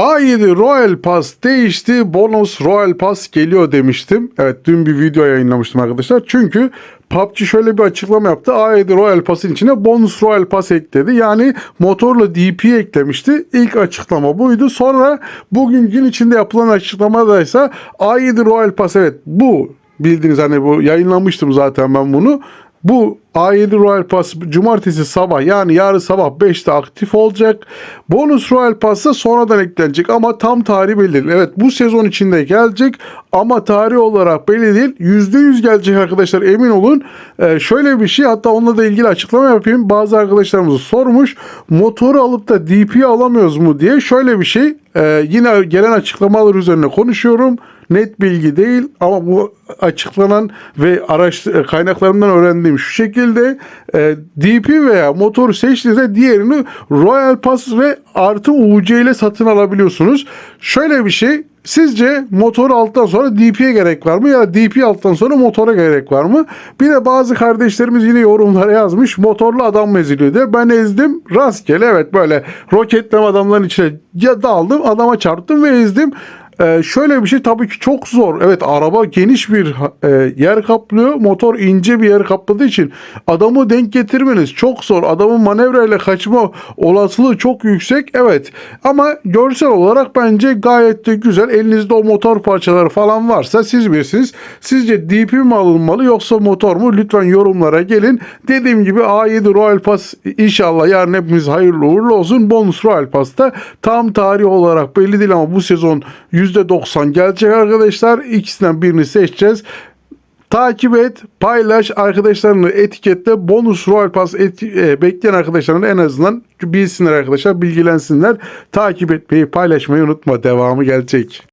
A7 Royal Pass değişti. Bonus Royal Pass geliyor demiştim. Evet dün bir video yayınlamıştım arkadaşlar. Çünkü PUBG şöyle bir açıklama yaptı. A7 Royal Pass'ın içine bonus Royal Pass ekledi. Yani motorla DP eklemişti. İlk açıklama buydu. Sonra bugün gün içinde yapılan açıklamada ise A7 Royal Pass evet bu bildiğiniz hani bu yayınlamıştım zaten ben bunu. Bu A7 Royal Pass cumartesi sabah yani yarın sabah 5'te aktif olacak. Bonus Royal Pass da sonradan eklenecek ama tam tarih belli değil. Evet bu sezon içinde gelecek ama tarih olarak belli değil. %100 gelecek arkadaşlar emin olun. Ee, şöyle bir şey hatta onunla da ilgili açıklama yapayım. Bazı arkadaşlarımız sormuş motoru alıp da DP alamıyoruz mu diye. Şöyle bir şey e, yine gelen açıklamalar üzerine konuşuyorum net bilgi değil ama bu açıklanan ve araç kaynaklarımdan öğrendiğim şu şekilde e, DP veya motoru seçtiğinizde diğerini Royal Pass ve artı UC ile satın alabiliyorsunuz. Şöyle bir şey Sizce motor alttan sonra DP'ye gerek var mı ya DP alttan sonra motora gerek var mı? Bir de bazı kardeşlerimiz yine yorumlara yazmış motorlu adam mı eziliyor diye. Ben ezdim rastgele evet böyle roketleme adamların içine daldım adama çarptım ve ezdim. Ee, şöyle bir şey tabii ki çok zor. Evet araba geniş bir e, yer kaplıyor. Motor ince bir yer kapladığı için adamı denk getirmeniz çok zor. Adamın manevrayla kaçma olasılığı çok yüksek. Evet ama görsel olarak bence gayet de güzel. Elinizde o motor parçaları falan varsa siz bilirsiniz. Sizce DP mi alınmalı yoksa motor mu? Lütfen yorumlara gelin. Dediğim gibi A7 Royal Pass inşallah yarın hepimiz hayırlı uğurlu olsun. Bonus Royal Pass'ta tam tarih olarak belli değil ama bu sezon %90 gelecek arkadaşlar. İkisinden birini seçeceğiz. Takip et, paylaş, arkadaşlarını etiketle. Bonus Royal Pass eti- e, bekleyen arkadaşların en azından bilsinler arkadaşlar, bilgilensinler. Takip etmeyi, paylaşmayı unutma. Devamı gelecek.